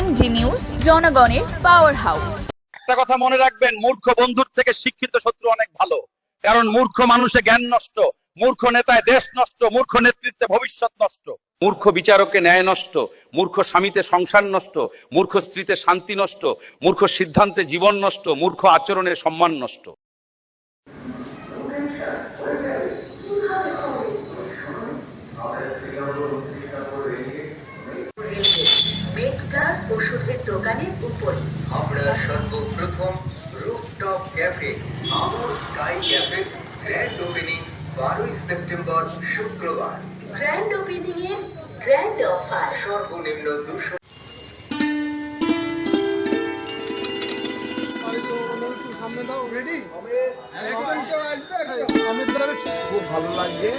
MG news জনগণের power house একটা কথা মনে রাখবেন মূর্খ বন্ধুর থেকে শিক্ষিত শত্রু অনেক ভালো। কারণ মূর্খ মানুষে জ্ঞান নষ্ট মূর্খ নেতায় দেশ নষ্ট মূর্খ নেতৃত্বে ভবিষ্যৎ নষ্ট। মূর্খ বিচারকে ন্যায় নষ্ট মূর্খ স্বামীতে সংসার নষ্ট মূর্খ স্ত্রীতে শান্তি নষ্ট মূর্খ সিদ্ধান্তে জীবন নষ্ট মূর্খ আচরণে সম্মান নষ্ট। ওষুধের দোকানের উপরে আমরা সর্বপ্রথম রুফটপ ক্যাফে আমর স্কাই ক্যাফে গ্র্যান্ড ওপেনিং বারোই সেপ্টেম্বর শুক্রবার। গ্র্যান্ড ওপেনিং এর গ্র্যান্ড অফার সর্বনিম্ন দুশো খুব ভালো লাগছে।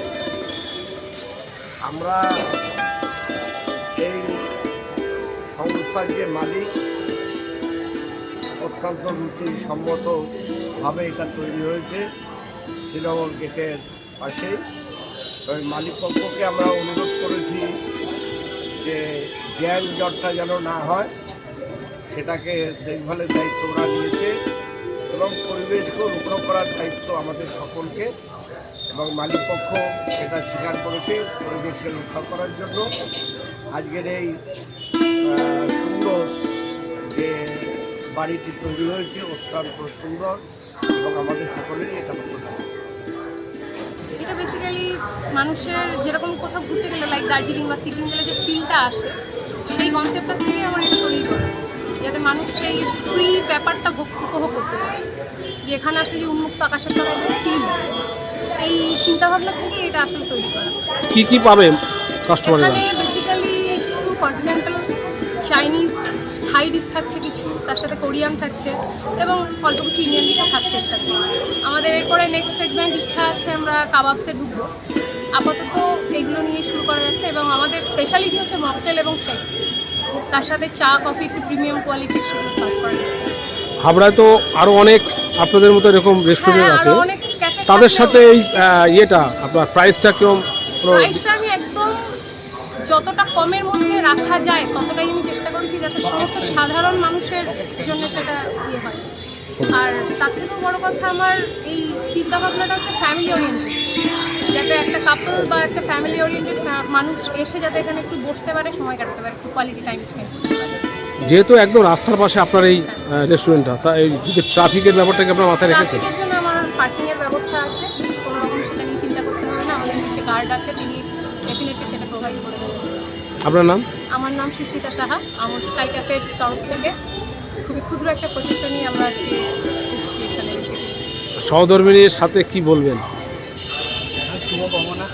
আমরা সংস্থার যে মালিক অত্যন্ত রুচি সম্মতভাবে এটা তৈরি হয়েছে শ্রীনগর গেটের পাশেই। ওই মালিক পক্ষকে আমরা অনুরোধ করেছি যে জ্ঞান জ্বরটা যেন না হয়, সেটাকে দেখভালের দায়িত্ব ওরা নিয়েছে এবং পরিবেশকে রক্ষা করার দায়িত্ব আমাদের সকলকে এবং মালিক পক্ষ সেটা স্বীকার করেছে পরিবেশকে রক্ষা করার জন্য। আজকের এই সুন্দর যে বাড়িটি তৈরি হয়েছে অত্যন্ত সুন্দর এবং আমাদের সকলেরই এটা পছন্দ এটা বেসিক্যালি মানুষের যেরকম কোথাও ঘুরতে গেলে লাইক দার্জিলিং বা সিকিম গেলে যে ফিলটা আসে সেই কনসেপ্টটা থেকে আমার এটা তৈরি করা যাতে মানুষ সেই ফ্রি ব্যাপারটা ভোগ- উপভোগ করতে পারে। যে এখানে আসলে যে উন্মুক্ত আকাশের তলায় যে ফিল এই চিন্তাভাবনা থেকে এটা আসলে তৈরি করা। কি কি পাবে কাস্টমাররা থাই ডিশ থাকছে কিছু তার সাথে কোরিয়ান থাকছে এবং অল্প কিছু ইন্ডিয়ান ডিশও থাকছে এর সাথে। আমাদের এরপরে নেক্সট সেগমেন্ট ইচ্ছা আছে আমরা কাবাবসে ঢুকবো। আপাতত এগুলো নিয়ে শুরু করা যাচ্ছে এবং আমাদের স্পেশালিটি হচ্ছে মকটেল এবং শেক তার সাথে চা কফি একটু প্রিমিয়াম কোয়ালিটির সার্ভ করা হাবড়ায় তো আরও অনেক আপনাদের মতো এরকম রেস্টুরেন্ট হ্যাঁ, আছে। তাদের সাথে এই ইয়েটা আপনার প্রাইসটা কীরকম প্রাইসটা আমি একদম যতটা কমের মধ্যে রাখা যায় ততটাই আমি চেষ্টা করেছি যাতে সমস্ত সাধারণ মানুষের জন্য সেটা ইয়ে হয়। আর তার থেকেও বড় কথা আমার এই চিন্তা ভাবনাটা হচ্ছে ফ্যামিলি ওরিয়েন্টেড যাতে একটা কাপল বা একটা ফ্যামিলি ওরিয়েন্টেড মানুষ এসে যাতে এখানে একটু বসতে পারে সময় কাটাতে পারে একটু কোয়ালিটি টাইম স্পেন্ড করতে পারে। যেহেতু একদম রাস্তার পাশে আপনার এই রেস্টুরেন্টটা তা এই যদি ট্রাফিকের ব্যাপারটাকে আপনার মাথায় রেখেছেন ট্রাফিকের জন্য আমার পার্কিংয়ের ব্যবস্থা আছে। কোনো রকম সেটা নিয়ে চিন্তা করতে হবে না। আমাদের নিচে গার্ড আছে তিনি ডেফিনেটলি সেটা প্রোভাইড করে দেবেন আপনার নাম? আমার নাম সুস্মিতা সাহা। আমার স্কাই ক্যাফের তরফ থেকে খুবই ক্ষুদ্র একটা প্রচেষ্টা নিয়ে আমরা আজকে সহধর্মিনীর সাথে কি বলবেন? শুভকামনা